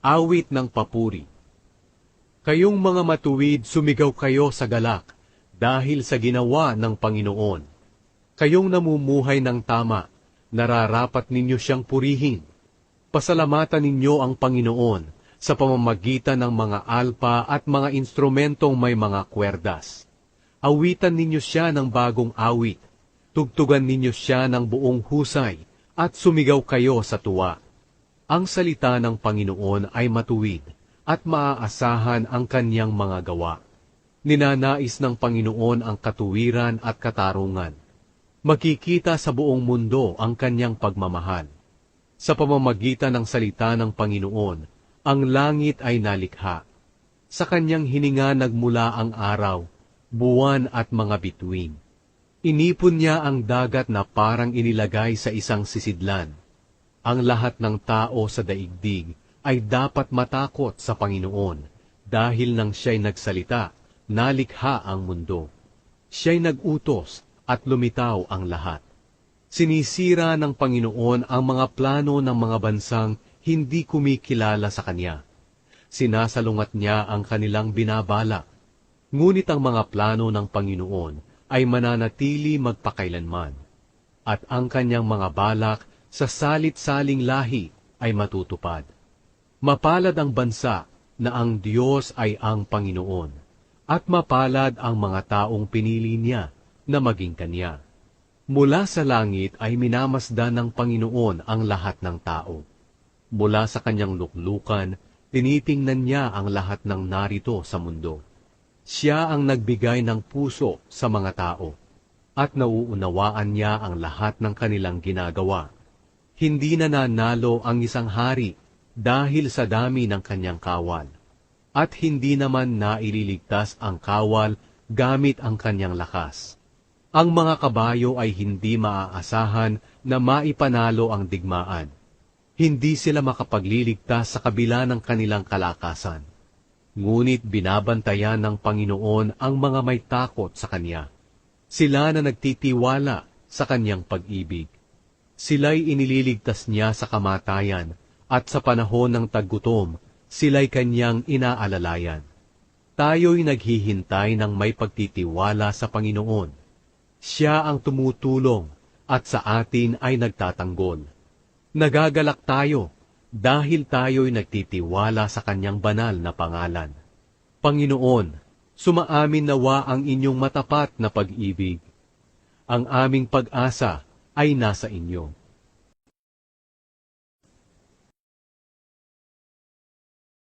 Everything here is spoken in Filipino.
Awit ng Papuri Kayong mga matuwid, sumigaw kayo sa galak dahil sa ginawa ng Panginoon. Kayong namumuhay ng tama, nararapat ninyo siyang purihin. Pasalamatan ninyo ang Panginoon sa pamamagitan ng mga alpa at mga instrumentong may mga kwerdas. Awitan ninyo siya ng bagong awit. Tugtugan ninyo siya ng buong husay at sumigaw kayo sa tuwa. Ang salita ng Panginoon ay matuwid at maaasahan ang kanyang mga gawa. Ninanais ng Panginoon ang katuwiran at katarungan. Makikita sa buong mundo ang kanyang pagmamahal. Sa pamamagitan ng salita ng Panginoon, ang langit ay nalikha. Sa kanyang hininga nagmula ang araw, buwan at mga bituin. Inipon niya ang dagat na parang inilagay sa isang sisidlan. Ang lahat ng tao sa daigdig ay dapat matakot sa Panginoon dahil nang siya'y nagsalita, nalikha ang mundo. Siya'y nagutos at lumitaw ang lahat. Sinisira ng Panginoon ang mga plano ng mga bansang hindi kumikilala sa Kanya. Sinasalungat niya ang kanilang binabalak. Ngunit ang mga plano ng Panginoon ay mananatili magpakailanman. At ang kanyang mga balak sa salit-saling lahi ay matutupad. Mapalad ang bansa na ang Diyos ay ang Panginoon, at mapalad ang mga taong pinili niya na maging Kanya. Mula sa langit ay minamasdan ng Panginoon ang lahat ng tao. Mula sa kanyang luklukan, tinitingnan niya ang lahat ng narito sa mundo. Siya ang nagbigay ng puso sa mga tao, at nauunawaan niya ang lahat ng kanilang ginagawa. Hindi na nanalo ang isang hari dahil sa dami ng kanyang kawal, at hindi naman naililigtas ang kawal gamit ang kanyang lakas. Ang mga kabayo ay hindi maaasahan na maipanalo ang digmaan. Hindi sila makapagliligtas sa kabila ng kanilang kalakasan. Ngunit binabantayan ng Panginoon ang mga may takot sa Kanya. Sila na nagtitiwala sa Kanyang pag-ibig. Sila'y inililigtas niya sa kamatayan at sa panahon ng taggutom, sila'y Kanyang inaalalayan. Tayo'y naghihintay ng may pagtitiwala sa Panginoon. Siya ang tumutulong at sa atin ay nagtatanggol. Nagagalak tayo dahil tayo'y nagtitiwala sa kanyang banal na pangalan. Panginoon, sumaamin nawa ang inyong matapat na pag-ibig. Ang aming pag-asa ay nasa inyo.